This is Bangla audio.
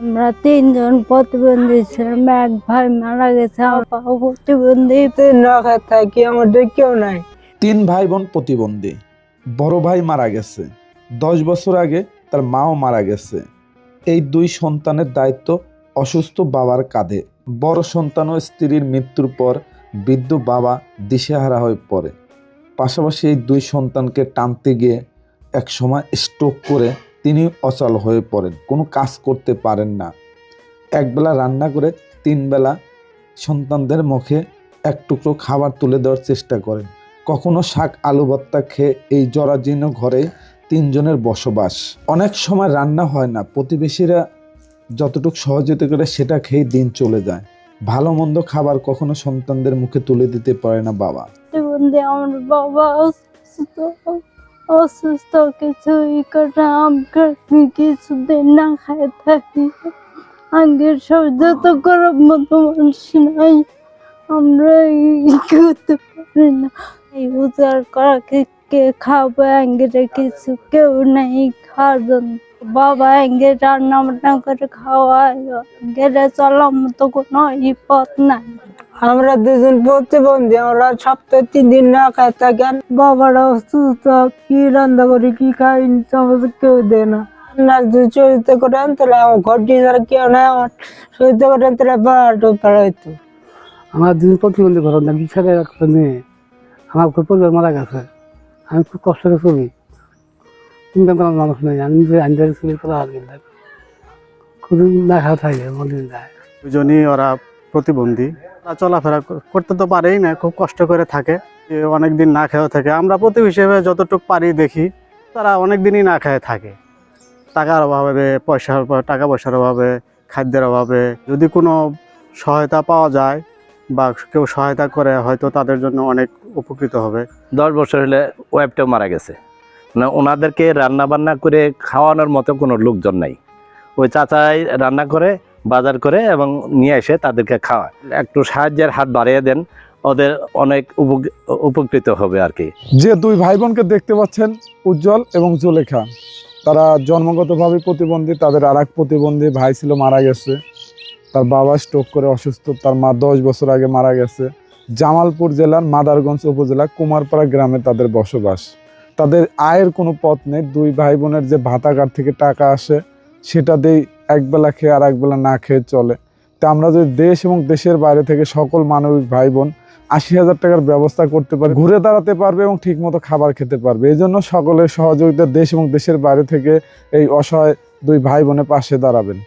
আমরা তিনজন প্রতিবন্ধী ছিলাম। এক ভাই মারা গেছে আমার প্রতিবন্ধী। না থাকি আমাদের কেউ নাই। তিন ভাই বোন প্রতিবন্ধী। বড় ভাই মারা গেছে। দশ বছর আগে তার মাও মারা গেছে। এই দুই সন্তানের দায়িত্ব অসুস্থ বাবার কাঁধে। বড় সন্তান ও স্ত্রীর মৃত্যুর পর বৃদ্ধ বাবা দিশেহারা হয়ে পড়ে। পাশাপাশি এই দুই সন্তানকে টানতে গিয়ে এক সময় স্ট্রোক করে তিনি অচল হয়ে পড়েন, কোনো কাজ করতে পারেন না। একবেলা রান্না করে তিন বেলা সন্তানদের মুখে এক টুকরো খাবার তুলে দেওয়ার চেষ্টা করেন। কখনো শাক, আলু, ভর্তা খেয়ে এই জরাজীর্ণ ঘরে তিনজনের বসবাস। অনেক সময় রান্না হয় না, প্রতিবেশীরা যতটুকু সহযোগিতা করে সেটা খেয়ে দিন চলে যায়। ভালো মন্দ খাবার কখনো সন্তানদের মুখে তুলে দিতে পারে না বাবা। আমার বাবা অসুস্থ কিছু ই কিছুদিন না খাই থাকি। আগের সহ্য তো করার মতো মানুষ নাই। আমরা করতে পারি না। এই উজার করা কে- খাব, আঙ্গেরে কিছু কেউ নেই খাওয়ার জন্য বাবা আঙ্গে রান্না বান্না করে খাওয়ায় গেলে চলার মতো কোনো ই পথ নাই। আমরা দুজন প্রতিবন্ধী আমরা সপ্তাহে তিন দিন না খাই থাকি। আর বাবারা অসুস্থ কি রান্না করি কি খাই আমাদের কেউ দেয় না। চরিত্র আমার ঘর দিয়ে কেউ নাই আমার চরিত্র বাড়াটো দিন প্রতিবন্ধী ঘর না বিশালের একটা মেয়ে আমার খুব পরিবার মারা গেছে। আমি খুব কষ্ট করে চলি। চিন্তা করার মানুষ নেই আমি করা আর খুব না খাওয়া থাকে যায়। দুজনই ওরা প্রতিবন্ধী। চলাফেরা করতে তো পারেই না, খুব কষ্ট করে থাকে অনেক দিন না খেয়েও থাকে। আমরা প্রতিবেশী হিসেবে যতটুকু পারি দেখি, তারা অনেক দিনই না খেয়ে থাকে। টাকার অভাবে, পয়সার টাকা পয়সার অভাবে, খাদ্যের অভাবে, যদি কোনো সহায়তা পাওয়া যায় বা কেউ সহায়তা করে, হয়তো তাদের জন্য অনেক উপকৃত হবে। দশ বছর হলে ওয়াইফটাও মারা গেছে। মানে ওনাদেরকে রান্না বান্না করে খাওয়ানোর মতো কোনো লোকজন নাই। ওই চাচাই রান্না করে বাজার করে এবং নিয়ে এসে তাদেরকে খাওয়ায়। একটু সাহায্যের হাত বাড়িয়ে দেন, ওদের অনেক উপকৃত হবে আর কি। যে দুই ভাই বোনকে দেখতে পাচ্ছেন, উজ্জ্বল এবং জুলেখা, তারা জন্মগতভাবে প্রতিবন্ধী, তাদের আর এক প্রতিবন্ধী ভাই ছিল মারা গেছে। তার বাবা স্ট্রোক করে অসুস্থ, তার মা দশ বছর আগে মারা গেছে। জামালপুর জেলার মাদারগঞ্জ উপজেলা কুমারপাড়া গ্রামে তাদের বসবাস। তাদের আয়ের কোনো পথ নেই, দুই ভাই বোনের যে ভাতাগার থেকে টাকা আসে, সেটা দিয়েই একবেলা খেয়ে আর একবেলা না খেয়ে চলে। তা আমরা যদি দেশ এবং দেশের বাইরে থেকে সকল মানবিক ভাই বোন আশি হাজার টাকার ব্যবস্থা করতে পারে, ঘুরে দাঁড়াতে পারবে এবং ঠিকমতো খাবার খেতে পারবে। এই জন্য সকলের সহযোগিতা দেশ এবং দেশের বাইরে থেকে এই অসহায় দুই ভাই বোনের পাশে দাঁড়াবেন।